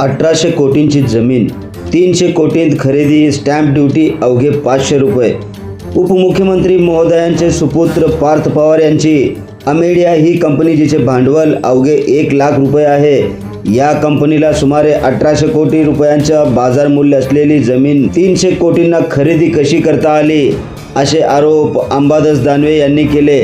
अठराशे कोटींची जमीन तीनशे कोटींत खरेदी स्टॅम्प ड्युटी अवघे पाचशे रुपये. उपमुख्यमंत्री महोदयांचे सुपुत्र पार्थ पवार यांची अमेडिया ही कंपनी जिचे भांडवल अवघे एक लाख रुपये आहे. या कंपनीला सुमारे अठराशे कोटी रुपयांच्या बाजार मूल्य असलेली जमीन तीनशे कोटींना खरेदी कशी करता आली? असे आरोप अंबादास दानवे यांनी केले.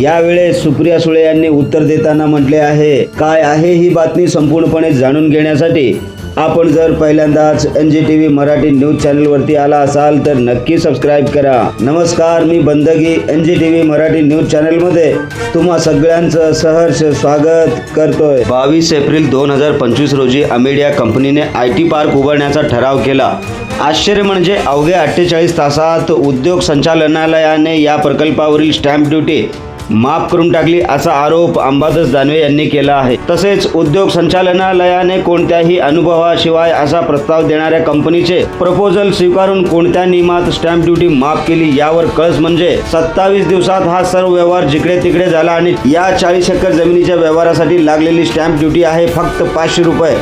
यावेळेस सुप्रिया सुळे यांनी उत्तर देताना म्हटले आहे काय आहे ही बातमी संपूर्णपणे जाणून घेण्यासाठी? आपण जर पहिल्यांदाच N G T V Marathi news चॅनलवरती आला असाल तर नक्की सबस्क्राईब करा. नमस्कार मी Bandagi N G T V Marathi news चॅनलमध्ये तुम्हा सगळ्यांचं सहर्ष स्वागत करतोय. बावीस एप्रिल दोन हजार पंचवीस रोजी अमेडिया कंपनीने आय टी पार्क उभारण्याचा ठराव केला. आश्चर्य म्हणजे अवघ्या अठ्ठेचाळीस तासात उद्योग संचालनालयाने या प्रकल्पावरील स्टॅम्प ड्युटी माफ करून टाकली असा आरोप अंबादास दानवे यांनी केला आहे. तसेच उद्योग संचालनालयाने कोणत्याही अनुभवाशिवाय असा प्रस्ताव देणाऱ्या कंपनीचे प्रपोजल स्वीकारून कोणत्या नियमात स्टॅम्प ड्युटी माफ केली यावर कळस म्हणजे सत्तावीस दिवसात हा सर्व व्यवहार जिकडे तिकडे झाला आणि या चाळीस एकर जमिनीच्या व्यवहारासाठी लागलेली स्टॅम्प ड्युटी आहे फक्त पाचशे रुपये.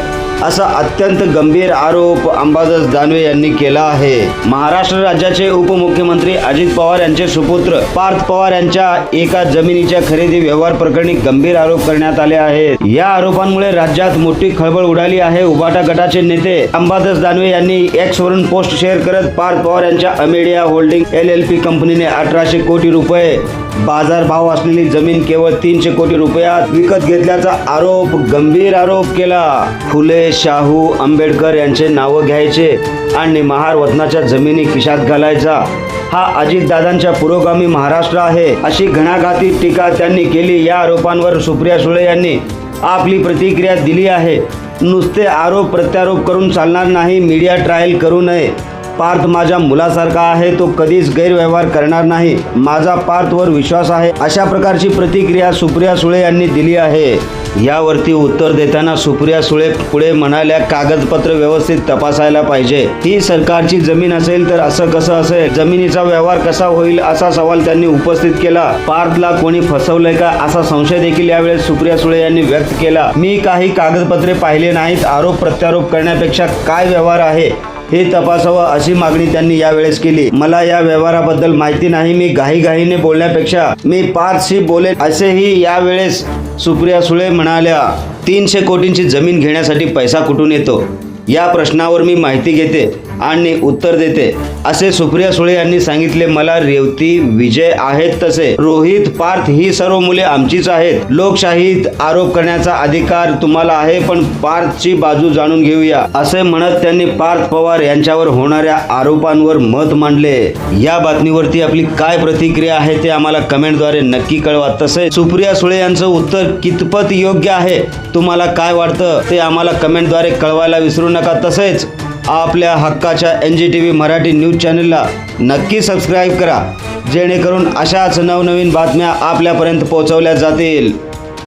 असा अत्यंत गंभीर आरोप अंबादास दानवे यांनी केला आहे. महाराष्ट्र राज्याचे उपमुख्यमंत्री अजित पवार यांचे सुपुत्र पार्थ पवार यांच्या एका जमिनीच्या खरेदी व्यवहार प्रकरणी गंभीर आरोप करण्यात आले आहेत. या आरोपांमुळे राज्यात मोठी खळबळ उडाली आहे. उबाटा गटाचे नेते अंबादास दानवे यांनी एक्स वरून पोस्ट शेअर करत पार्थ पवार यांच्या Amedia holding L L P कंपनीने अठराशे कोटी रुपये बाजार भाव असलेली जमीन केवळ तीनशे कोटी रुपयात विकत घेतल्याचा आरोप गंभीर आरोप केला. फुले शाहू आंबेडकर यांचे नावं घ्यायचे आणि महार वतनाच्या जमिनी खिशात घालायचा. हा अजितदादांच्या पुरोगामी महाराष्ट्र आहे अशी घणाघाती टीका त्यांनी केली. या आरोपांवर सुप्रिया सुळे यांनी आपली प्रतिक्रिया दिली आहे. नुसते आरोप प्रत्यारोप करून चालणार नाही मीडिया ट्रायल करू नये. पार्थ माझ्या मुलासारखा आहे तो कधीच गैरव्यवहार करणार नाही. माझा पार्थवर विश्वास आहे. अशा प्रकारची प्रतिक्रिया सुप्रिया सुळे यांनी दिली आहे. यावरती उत्तर देताना सुप्रिया सुळे पुढे म्हणाल्या कागदपत्र व्यवस्थित तपासायला पाहिजे. ही सरकारची जमीन असेल तर असं कसं असेल? जमिनीचा व्यवहार कसा होईल असा सवाल त्यांनी उपस्थित केला. पार्थला कोणी फसवलंय का असा संशय देखील यावेळेस सुप्रिया सुळे यांनी व्यक्त केला. मी काही कागदपत्रे पाहिले नाहीत. आरोप प्रत्यारोप करण्यापेक्षा काय व्यवहार आहे? हे तपासावं अशी मागणी त्यांनी यावेळेस केली. मला या व्यवहाराबद्दल माहिती नाही. मी घाईघाईने बोलण्यापेक्षा मी पाचशी बोलेन असेही यावेळेस सुप्रिया सुळे म्हणाल्या. तीनशे कोटींची जमीन घेण्यासाठी पैसा कुठून येतो? या प्रश्नावर मी माहिती घेते. आणि उत्तर देते. असे सुप्रिया सुळे यांनी सांगितले मला रेवती विजय आहेत तसे. रोहित पार्थ ही सर्व मुले आमचीच आहेत. लोकशाहीत आरोप करण्याचा अधिकार तुम्हाला आहे पण पार्थची बाजू जाणून घेऊया. असे म्हणत त्यांनी पार्थ पवार यांच्यावर होणाऱ्या आरोपांवर मत मांडले. या बातमीवरती आपली काय प्रतिक्रिया आहे ते आम्हाला कमेंटद्वारे नक्की कळवा. तसे सुप्रिया सुळे यांचं उत्तर कितपत योग्य आहे तुम्हाला काय वाटतं ते आम्हाला कमेंटद्वारे कळवायला विसरू नका. तसेच आपल्या हक्काच्या N G T V Marathi news चॅनलला नक्की सबस्क्राईब करा जेणेकरून अशाच नवनवीन बातम्या आपल्यापर्यंत पोहोचवल्या जातील.